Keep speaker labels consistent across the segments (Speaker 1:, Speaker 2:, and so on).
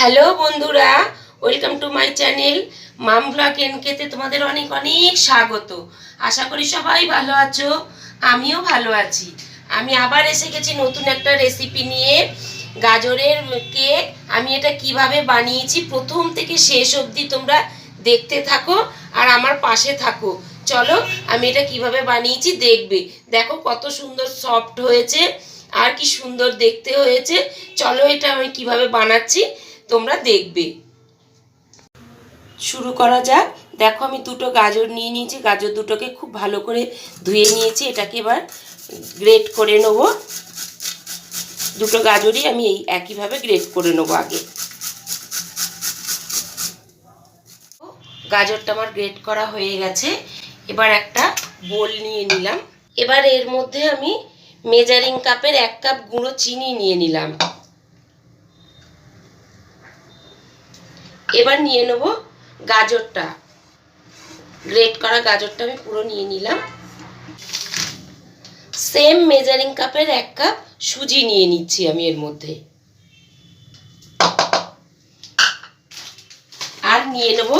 Speaker 1: Hello বন্ধুরা, welcome to my channel mom blog এনকেতে তোমাদের অনেক অনেক স্বাগত। আশা করি সবাই ভালো আছো, আমিও ভালো আছি। আমি আবার এসে গেছি নতুন একটা রেসিপি নিয়ে, গাজরের কেক আমি এটা কীভাবে বানিয়েছি, প্রথম থেকে শেষ অবধি তোমরা দেখতে থাকো আর আমার পাশে থাকো। চলো, আমি এটা কীভাবে বানিয়েছি দেখবে। দেখো কত সুন্দর সফট হয়েছে আর কি সুন্দর দেখতে হয়েছে। চলো এটা আমি কীভাবে বানাচ্ছি তোমরা দেখবে। শুরু করা যাক। দেখো আমি দুটো গাজর নিয়ে নিয়েছি। গাজর দুটোকে খুব ভালো করে ধুয়ে নিয়েছি। এটাকে এবার গ্রেট করে নেব। দুটো গাজরই আমি এই একইভাবে গ্রেট করে নেব আগে। গাজরটা আমার গ্রেট করা হয়ে গেছে। এবার একটা বোল নিয়ে নিলাম। এবার এর মধ্যে আমি মেজারিং কাপের এক কাপ গুঁড়ো চিনি নিয়ে নিলাম। এবার নিয়ে নেব গাজরটা। গ্রেট করা গাজরটা আমি পুরো নিয়ে নিলাম। সেম মেজারিং কাপের এক কাপ সুজি নিয়ে নিচ্ছি আমি এর মধ্যে। আর নিয়ে নেব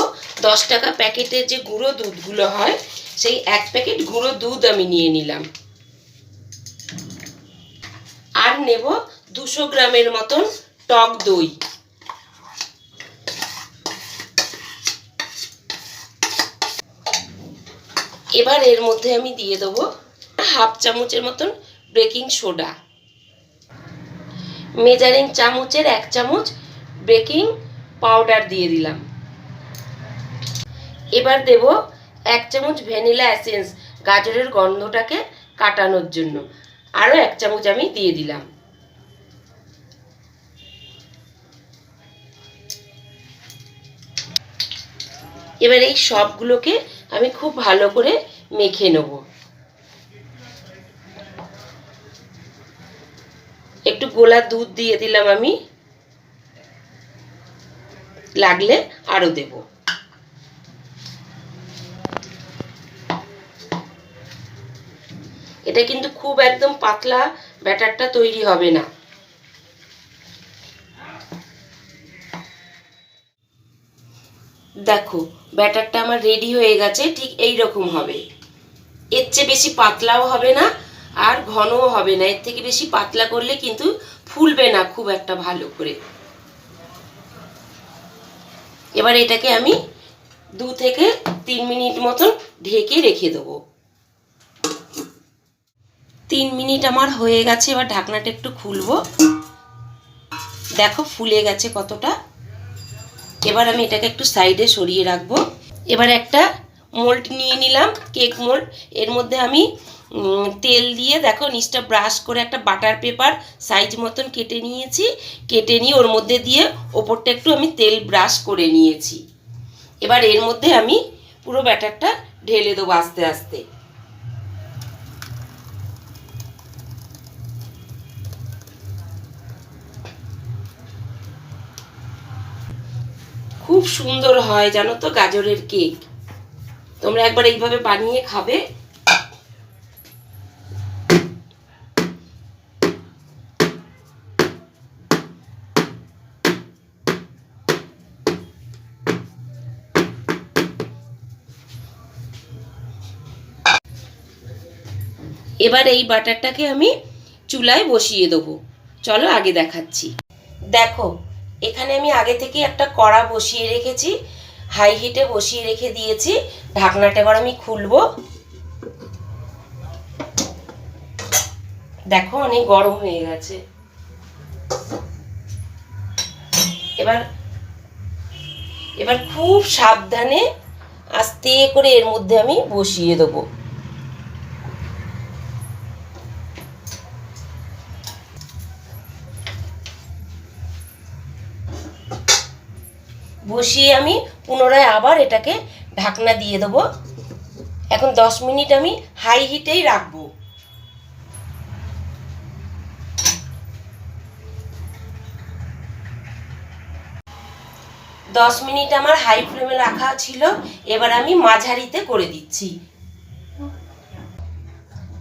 Speaker 1: দশ টাকা প্যাকেটের যে গুঁড়ো দুধগুলো হয়, সেই এক প্যাকেট গুঁড়ো দুধ আমি নিয়ে নিলাম। আর নেব দুশো গ্রামের মতন টক দই। এবার এর মধ্যে আমি দিয়ে দেবো হাফ চামচের মতন বেকিং সোডা। মেজারিং চামচের এক চামচ বেকিং পাউডার দিয়ে দিলাম। এবার দেব এক চামচ ভ্যানিলা অ্যাসেন্স গাজরের গন্ধটাকে কাটানোর জন্য। আরও এক চামচ আমি দিয়ে দিলাম। এবার এই সবগুলোকে আমি খুব ভালো করে মেখে নেব। একটু গোলা দুধ দিয়ে দিলাম আমি। লাগলে আরও দেব। এটা কিন্তু খুব একদম পাতলা ব্যাটারটা তৈরি হবে না। দেখো, ব্যাটারটা আমার রেডি হয়ে গেছে, ঠিক এই রকম হবে। এর চেয়ে বেশি পাতলাও হবে না, আর ঘনও হবে না। এর থেকে বেশি পাতলা করলে কিন্তু ফুলবে না খুব একটা ভালো করে। এবার এটাকে আমি দু থেকে তিন মিনিট মতন ঢেকে রেখে দেবো। তিন মিনিট আমার হয়ে গেছে, এবার ঢাকনাটা একটু খুলবো। দেখো ফুলে গেছে কতটা। এবার আমি এটাকে একটু সাইডে সরিয়ে রাখব। এবার একটা মোল্ড নিয়ে নিলাম, কেক মোল্ড। এর মধ্যে আমি তেল দিয়ে দেখো নিচটা ব্রাশ করে একটা বাটার পেপার সাইজ মতন কেটে নিয়েছি। কেটে নিয়ে ওর মধ্যে দিয়ে ওপরটা একটু আমি তেল ব্রাশ করে নিয়েছি। এবার এর মধ্যে আমি পুরো ব্যাটারটা ঢেলে দেবো আস্তে আস্তে। খুব সুন্দর হয়, জানো তো গাজরের কেক। তোমরা একবার এইভাবে বানিয়ে খাবে। এবার এই বাটারটাকে আমি চুলায় বসিয়ে দেবো। চলো আগে দেখাচ্ছি। দেখো এখানে আমি আগে থেকে একটা কড়া বসিয়ে রেখেছি হাই হিটে বসিয়ে রেখে দিয়েছি, ঢাকনাটা এবার আমি খুলবো। দেখো অনেক গরম হয়ে গেছে। এবার এবার খুব সাবধানে আস্তে করে এর মধ্যে আমি বসিয়ে দেবো। বসিয়ে আমি পুনরায় আবার এটাকে ঢাকনা দিয়ে দেবো। এখন দশ মিনিট আমি হাই হিটেই রাখব। দশ মিনিট আমার হাই ফ্লেমে রাখা ছিল, এবার আমি মাঝারিতে করে দিচ্ছি।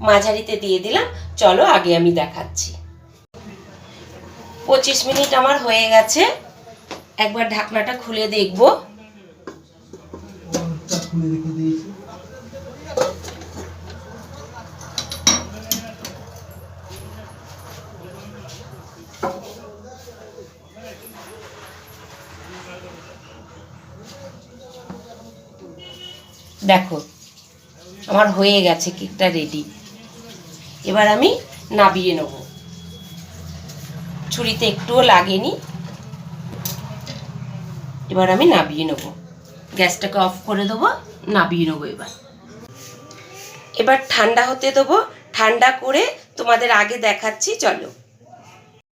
Speaker 1: মাঝারিতে দিয়ে দিলাম, চলো আগে আমি দেখাচ্ছি। পঁচিশ মিনিট আমার হয়ে গেছে। একবার ঢাকনাটা খুলে দেখব। দেখো আমার হয়ে গেছে কেকটা রেডি এবার আমি নাবিয়ে নেব। ছুরিতে একটুও লাগেনি। এবার আমি নাবিয়ে নেব। গ্যাসটাকে অফ করে দেবো, নাবিয়ে নেব এবার। এবার ঠান্ডা হতে দেবো। ঠান্ডা করে তোমাদের আগে দেখাচ্ছি, চলো।